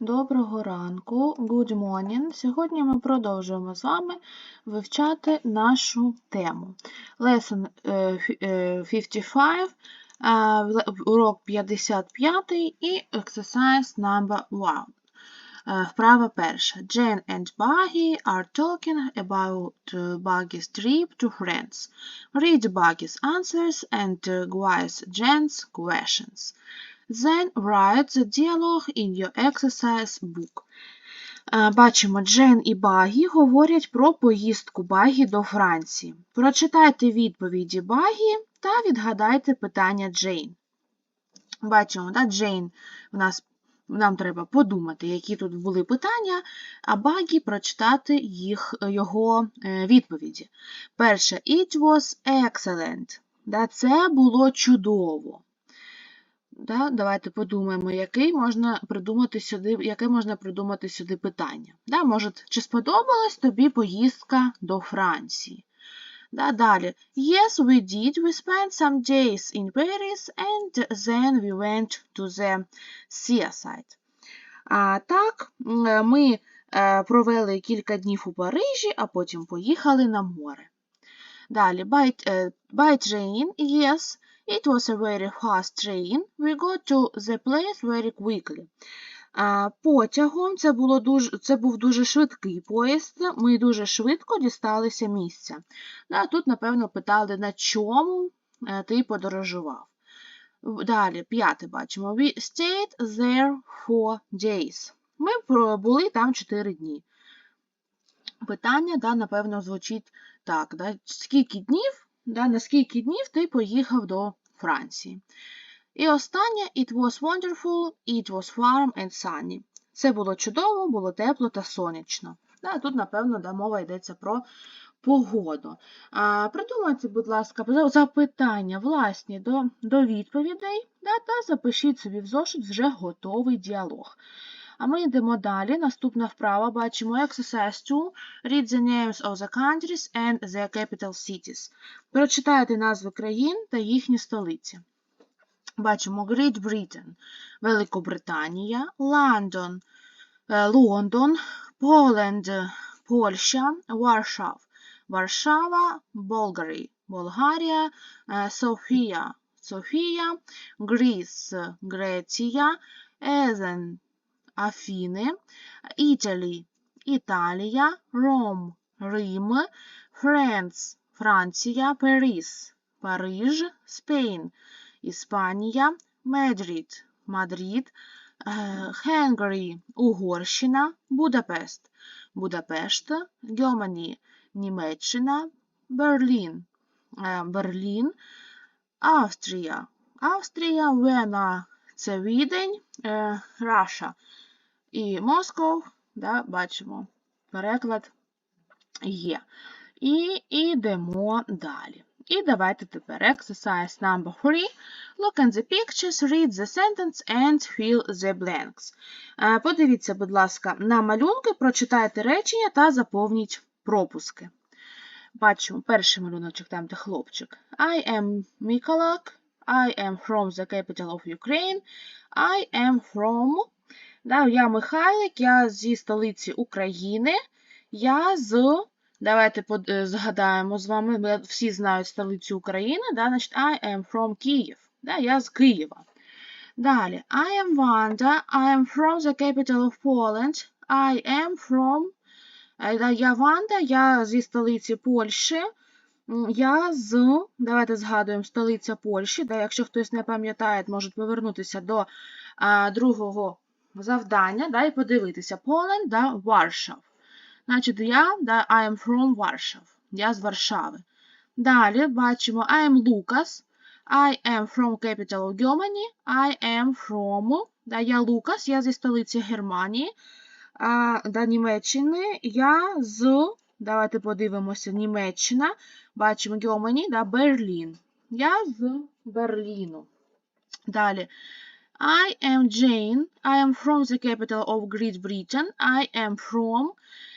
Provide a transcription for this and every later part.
Доброго ранку, good morning. Сьогодні ми продовжуємо з вами вивчати нашу тему. Lesson е, фі- е, 55, е, урок 55 і exercise number 1. Е, Вправа перша. Jane and Buggy are talking about uh, Buggy's trip to France. Read Buggy's answers and uh, quiz Jane's questions. Then write the dialogue in your exercise book. Е, Бачимо, Джен і Багі говорять про поїздку Багі до Франції. Прочитайте відповіді Багі та відгадайте питання Джейн. Бачимо, да, Джейн в нас нам треба подумати, які тут були питання, а Багі прочитати їх, його е, відповіді. Перше, it was excellent. Да, це було чудово. Да, давайте подумаємо, який можна придумати сюди, яке можна придумати сюди питання. Да, може, чи сподобалась тобі поїздка до Франції? Да, далі. Yes, we did. We spent some days in Paris and then we went to the seaside. А, так, ми е, провели кілька днів у Парижі, а потім поїхали на море. Далі, by, е, by train, yes, it was a very fast train. We got to the place very quickly. Потягом це, було дуже, це був дуже швидкий поїзд, ми дуже швидко дісталися місця. Да, тут, напевно, питали, на чому е, ти подорожував. Далі, п'яте бачимо. We stayed there for days. Ми пробули там 4 дні. Питання, да, напевно, звучить так. Да, скільки днів, да, на скільки днів ти поїхав до Франції? І останнє it was wonderful, it was warm and sunny. Це було чудово, було тепло та сонячно. Да, тут, напевно, да, мова йдеться про погоду. А, придумайте, будь ласка, за- запитання власні до, до відповідей да, та запишіть собі в зошит вже готовий діалог. А ми йдемо далі. Наступна вправа бачимо exercise 2. Read the names of the countries and their capital cities. Прочитайте назви країн та їхні столиці. Бачимо Great Britain, Великобританія, Лондон, е, Лондон, Поленд, Польща, Варшав, Варшава, Болгарі, Болгарія, е, Софія, Софія, Гріс, Греція, Езен, Афіни, Італі, Італія, Ром, Рим, Френц, Франція, Паріс, Париж, Спейн, Іспанія, Мадрид, Мадрид, е, Хенгарі, Угорщина, Будапест, Будапешт, Германі, Німеччина, Берлін, е, Берлін, Австрія, Австрія, Вена, це Відень, е, Раша і Москов, да, бачимо, переклад є. І йдемо далі. І давайте тепер exercise number 3. Look at the pictures, read the sentence and fill the blanks. Е, Подивіться, будь ласка, на малюнки, прочитайте речення та заповніть пропуски. Бачимо перший малюночок, там де хлопчик. I am Миколак. I am from the capital of Ukraine. I am from. Да, я Михайлик, я зі столиці України. Я з. Давайте е, згадаємо з вами. Ми всі знають столицю України. Да, значить, I am from Київ. Да, я з Києва. Далі. I am Wanda. I am from the capital of Poland. I am from. Е, Я Ванда, я зі столиці Польщі. Я з. Давайте згадуємо столиця Польщі. Да, якщо хтось не пам'ятає, можуть повернутися до а, другого завдання да, і подивитися. Poland, да, Warsaw. Значить, я, да, I am from Warsaw. Я з Варшави. Далі бачимо I am Lucas. I am from capital of Germany. I am from. Да, я Лукас, я зі столиці Германії. А, да, Німеччини. Я з. Давайте подивимося. Німеччина. Бачимо Germany, да, Берлін. Я з Берліну. Далі. I am Jane. I am from the capital of Great Britain. I am from.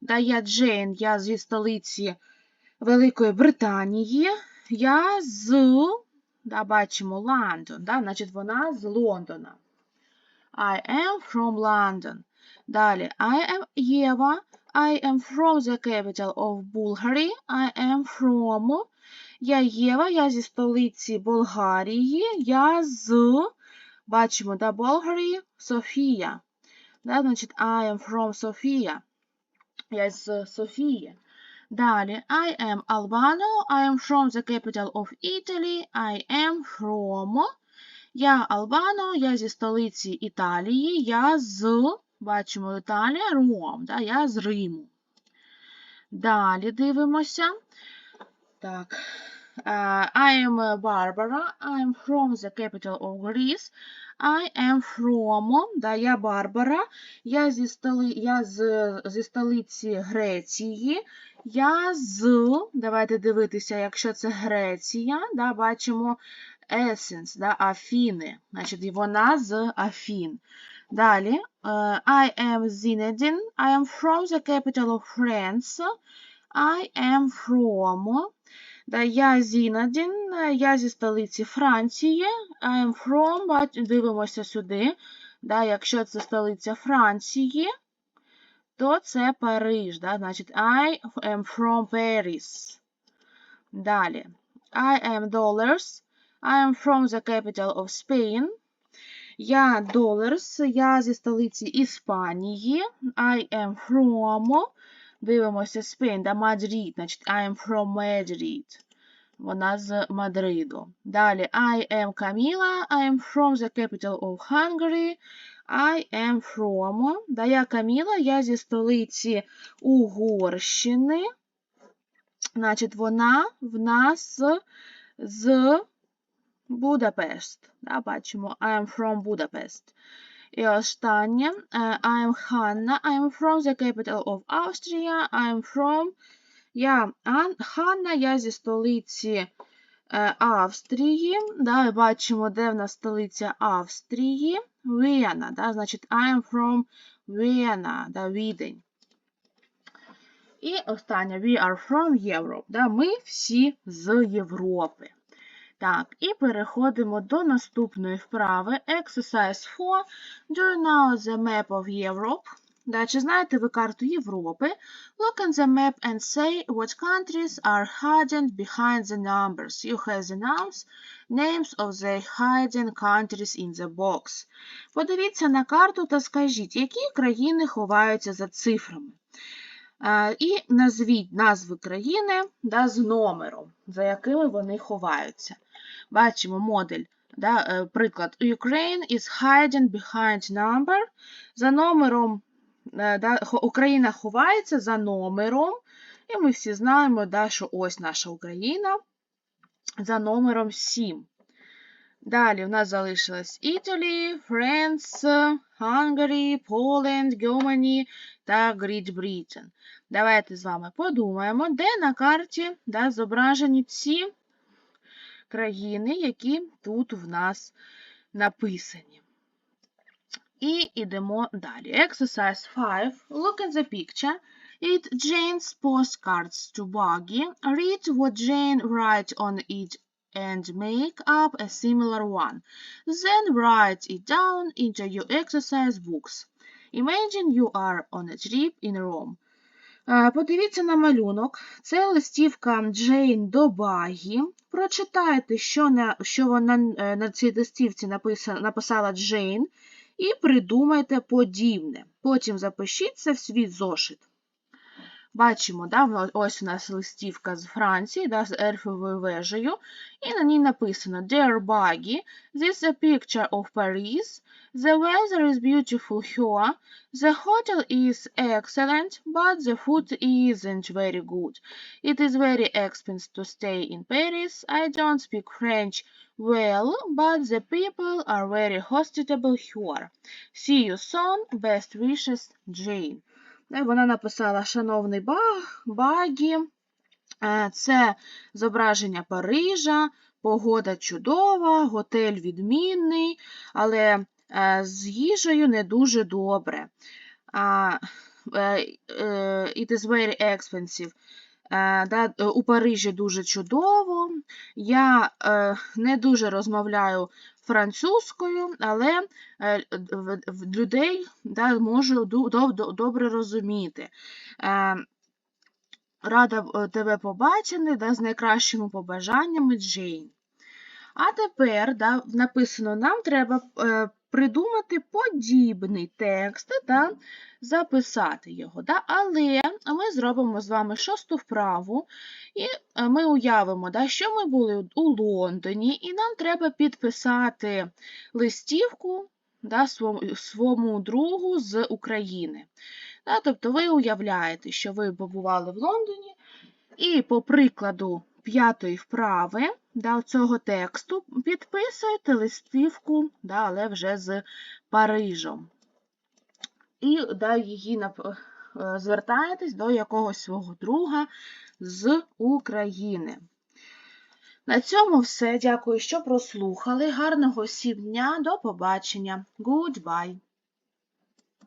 Да, я Джейн, я зі столиці Великої Британії. Я з. Да, бачимо Лондон. Да, значить, вона з Лондона. I am from London. Далі, I am Єва. I am from the capital of Bulgari. I am from. Я Єва, я зі столиці Болгарії. Я з, бачимо, да, Болгарії, Софія. Да, значить, I am from Софія. Я з Софії. Далі, I am Albano. I am from the capital of Italy. I am from. Я Албано, я зі столиці Італії. Я з, бачимо, Італія, Ром. Да, я з Риму. Далі дивимося. Так. Uh, I am Barbara. I am from the capital of Greece. I am from. Да, я Барбара. Я зі, столи, я з, зі столиці Греції. Я з. Давайте дивитися, якщо це Греція. Да, бачимо Essence, да, Афіни. Значить, вона з Афін. Далі. Uh, I am Zinedine. I am from the capital of France. I am from. Я Зінадін, я зі столиці Франції. I am from, дивимося сюди. Да, якщо це столиця Франції, то це Париж. Да, значить, I am from Paris. Далі. I am dollars. I am from the capital of Spain. Я dollars, я зі столиці Іспанії. I am from. Дивимося да, Madrid, значить, I am from Madrid. Вона з Мадриду. Далі, I am Camila, I am from the capital of Hungary. I am from. Да, я Каміла, я зі столиці Угорщини. Значить, вона в нас з Будапешт. Да, бачимо, I am from Budapest. І останнє. I am Hanna. I am from the capital of Austria. I am from. Я Ханна, я зі столиці е, Австрії. Да, бачимо, де в нас столиця Австрії. Вена. Да, значить, I am from Vienna, да, Відень. І останнє. We are from Europe. Да, Ми всі з Європи. Так, і переходимо до наступної вправи. Exercise 4. Do you know the map of Europe? Да, чи знаєте ви карту Європи? Look on the map and say what countries are hidden behind the numbers. You have the names, names of the hidden countries in the box. Подивіться на карту та скажіть, які країни ховаються за цифрами. І назвіть назви країни да, з номером, за якими вони ховаються. Бачимо модель. Да, Приклад. Ukraine is hiding behind number. За номером да, Україна ховається за номером. І ми всі знаємо, да, що ось наша Україна за номером 7. Далі у нас залишилось Italy, France, Hungary, Poland, Germany та Great Britain. Давайте з вами подумаємо, де на карті да, зображені ці країни, які тут в нас написані. І йдемо далі. Exercise 5. Look at the picture. Read Jane's postcards to Buggy. Read what Jane writes on it and make up a similar one. Then write it down into your exercise books. Imagine you are on a trip in Rome. Подивіться на малюнок. Це листівка Джейн до Багі. Прочитайте, що на, що вона на цій листівці написала, написала Джейн, і придумайте подібне. Потім запишіть це в свій зошит. Бачимо, да, ось у нас листівка з Франції, да, з Ельфовою вежею, і на ній написано Dear Buggy, this is a picture of Paris. The weather is beautiful here. The hotel is excellent, but the food isn't very good. It is very expensive to stay in Paris. I don't speak French well, but the people are very hospitable here. See you soon. Best wishes, Jane. Вона написала Шановний баг, багі, це зображення Парижа, погода чудова, готель відмінний, але з їжею не дуже добре. It is very expensive. Е, да, е, у Парижі дуже чудово. Я е, не дуже розмовляю французькою, але людей да, можу добре розуміти. Рада тебе побачити, да, з найкращими побажаннями Джейн. А тепер да, написано, нам треба придумати подібний текст та записати його. Да? Але ми зробимо з вами шосту вправу, і е, ми уявимо, да, що ми були у Лондоні, і нам треба підписати листівку да, свому другу з України. Да? Тобто ви уявляєте, що ви побували в Лондоні, і по прикладу п'ятої вправи да, цього тексту підписуєте листівку, да, але вже з Парижем. І да, її нап- е, звертаєтесь до якогось свого друга з України. На цьому все. Дякую, що прослухали. Гарного сім дня. До побачення. Goodbye.